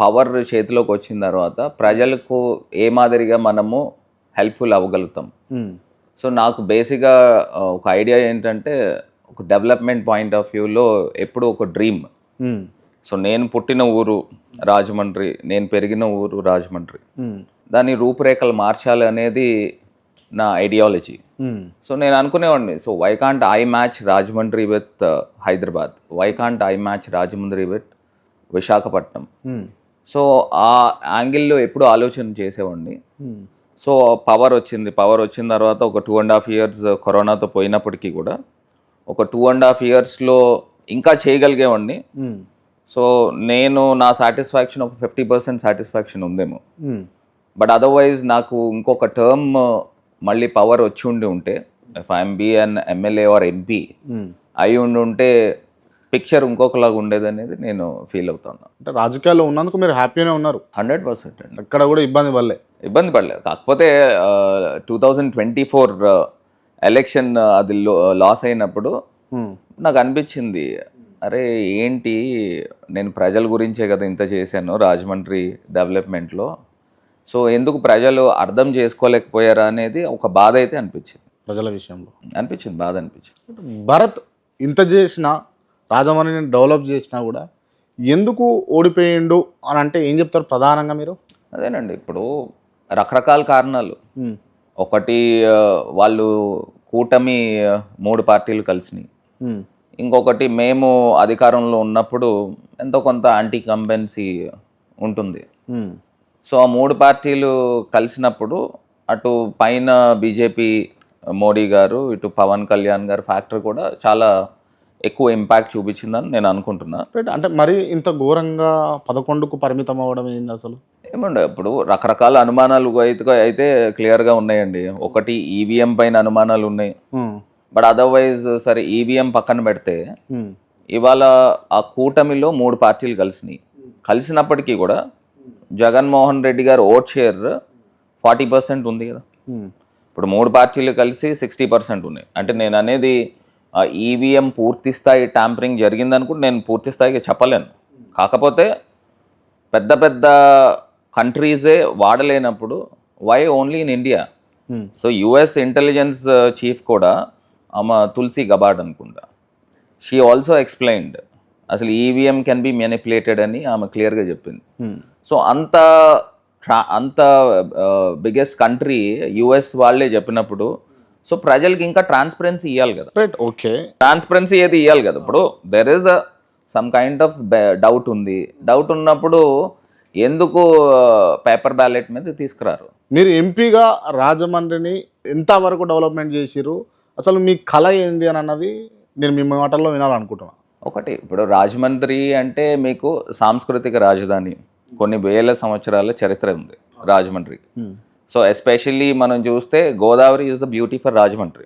Power చేతిలోకి వచ్చిన తర్వాత ప్రజలకు ఏ మాదిరిగా మనము హెల్ప్ఫుల్ అవ్వగలుగుతాం. సో నాకు బేసిక్గా ఒక ఐడియా ఏంటంటే ఒక డెవలప్మెంట్ పాయింట్ ఆఫ్ వ్యూలో ఎప్పుడు ఒక డ్రీమ్. సో నేను పుట్టిన ఊరు రాజమండ్రి నేను పెరిగిన ఊరు రాజమండ్రి. దాని రూపురేఖలు మార్చాలి అనేది నా ఐడియాలజీ. సో నేను అనుకునేవాడిని so why can't I match Rajahmundry with Hyderabad? Why can't I match Rajahmundry with Visakhapatnam? So ఆ యాంగిల్లో ఎప్పుడు ఆలోచన చేసేవాడిని. సో పవర్ వచ్చింది పవర్ వచ్చిన తర్వాత ఒక టూ అండ్ హాఫ్ ఇయర్స్ కరోనాతో పోయినప్పటికీ కూడా ఒక టూ అండ్ హాఫ్ ఇయర్స్లో ఇంకా చేయగలిగేవాడిని. సో నేను నా సాటిస్ఫాక్షన్ ఒక ఫిఫ్టీ పర్సెంట్ సాటిస్ఫాక్షన్ ఉందేమో. బట్ అదర్వైజ్ నాకు ఇంకొక టర్మ్ మళ్ళీ పవర్ వచ్చి ఉండి ఉంటే if I'm be an MLA or MP. అయి ఉండి ఉంటే పిక్చర్ ఇంకొకలాగా ఉండేది అనేది నేను ఫీల్ అవుతాను అంటే రాజకీయాల్లో ఉన్నందుకు మీరు హ్యాపీగానే ఉన్నారు. హండ్రెడ్ పర్సెంట్ అండి. ఎక్కడ కూడా ఇబ్బంది పడలే. ఇబ్బంది పడలేదు. కాకపోతే two thousand twenty four election అది లాస్ అయినప్పుడు నాకు అనిపించింది అరే ఏంటి? నేను ప్రజల గురించే కదా ఇంత చేశాను రాజమండ్రి డెవలప్మెంట్లో సో ఎందుకు ప్రజలు అర్థం చేసుకోలేకపోయారా అనేది ఒక బాధ అయితే అనిపించింది. ప్రజల విషయంలో. అనిపించింది బాధ అనిపించింది. భరత్ ఇంత చేసినా రాజమౌళిని డెవలప్ చేసినా కూడా ఎందుకు ఓడిపోయిండు అని అంటే ఏం చెప్తారు ప్రధానంగా మీరు? అదేనండి ఇప్పుడు రకరకాల కారణాలు. ఒకటి వాళ్ళు కూటమి మూడు పార్టీలు కలిసినాయి. ఇంకొకటి మేము అధికారంలో ఉన్నప్పుడు ఎంతో కొంత యాంటీ కంబెన్సీ ఉంటుంది సో ఆ మూడు పార్టీలు కలిసినప్పుడు అటు పైన బీజేపీ మోడీ గారు ఇటు పవన్ కళ్యాణ్ గారు ఫ్యాక్టర్ కూడా చాలా ఎక్కువ ఇంపాక్ట్ చూపించిందని నేను అనుకుంటున్నా. రైట్ అంటే మరి ఇంత ఘోరంగా పదకొండుకు పరిమితం అవ్వడం ఏంది అసలు? ఏమండి ఇప్పుడు రకరకాల అనుమానాలు అయితే అయితే క్లియర్గా ఉన్నాయండి. ఒకటి ఈవీఎం పైన అనుమానాలు ఉన్నాయి. బట్ అదర్వైజ్ సరే ఈవీఎం పక్కన పెడితే ఉమ్, ఇవాళ ఆ కూటమిలో మూడు పార్టీలు కలిసినాయి. కలిసినప్పటికీ కూడా జగన్మోహన్ రెడ్డి గారు ఓట్ షేర్ ఫార్టీ పర్సెంట్ ఉంది కదా. ఉమ్, ఇప్పుడు మూడు పార్టీలు కలిసి సిక్స్టీ పర్సెంట్ ఉన్నాయి. అంటే నేను అనేది ఈవీఎం పూర్తి స్థాయి ట్యాంపరింగ్ జరిగిందని కూడా నేను పూర్తి స్థాయిగా చెప్పలేను. కాకపోతే పెద్ద పెద్ద కంట్రీసే వాడలేనప్పుడు why only in India so US intelligence chief కూడా ఆమె తులసి గబాడ్ అనుకుంటా. షీ ఆల్సో ఎక్స్ప్లెయిన్డ్ అసలు ఈవీఎం కెన్ బి మెనిపులేటెడ్ అని ఆమె క్లియర్గా చెప్పింది. సో అంత ట్రా- అంత బిగ్గెస్ట్ కంట్రీ యుఎస్ వాళ్ళే చెప్పినప్పుడు సో ప్రజలకి ఇంకా ట్రాన్స్పరెన్సీ ఇవ్వాలి కదా. రైట్ ఓకే ట్రాన్స్పరెన్సీ ఏది ఇవ్వాలి కదా. ఇప్పుడు there is a some kind of doubt ఉంది. డౌట్ ఉన్నప్పుడు ఎందుకు పేపర్ బ్యాలెట్ మీద తీసుకురారు? మీరు ఎంపీగా రాజమండ్రిని ఎంతవరకు డెవలప్మెంట్ చేసిర్రు? అసలు మీ కళ ఏంది అని అన్నది నేను మీ మాటల్లో వినాలనుకుంటున్నాను ఒకటి ఇప్పుడు రాజమండ్రి అంటే మీకు సాంస్కృతిక రాజధాని. కొన్ని వేల సంవత్సరాల చరిత్ర ఉంది రాజమండ్రికి సో ఎస్పెషల్లీ మనం చూస్తే Godavari is the beauty for Rajahmundry.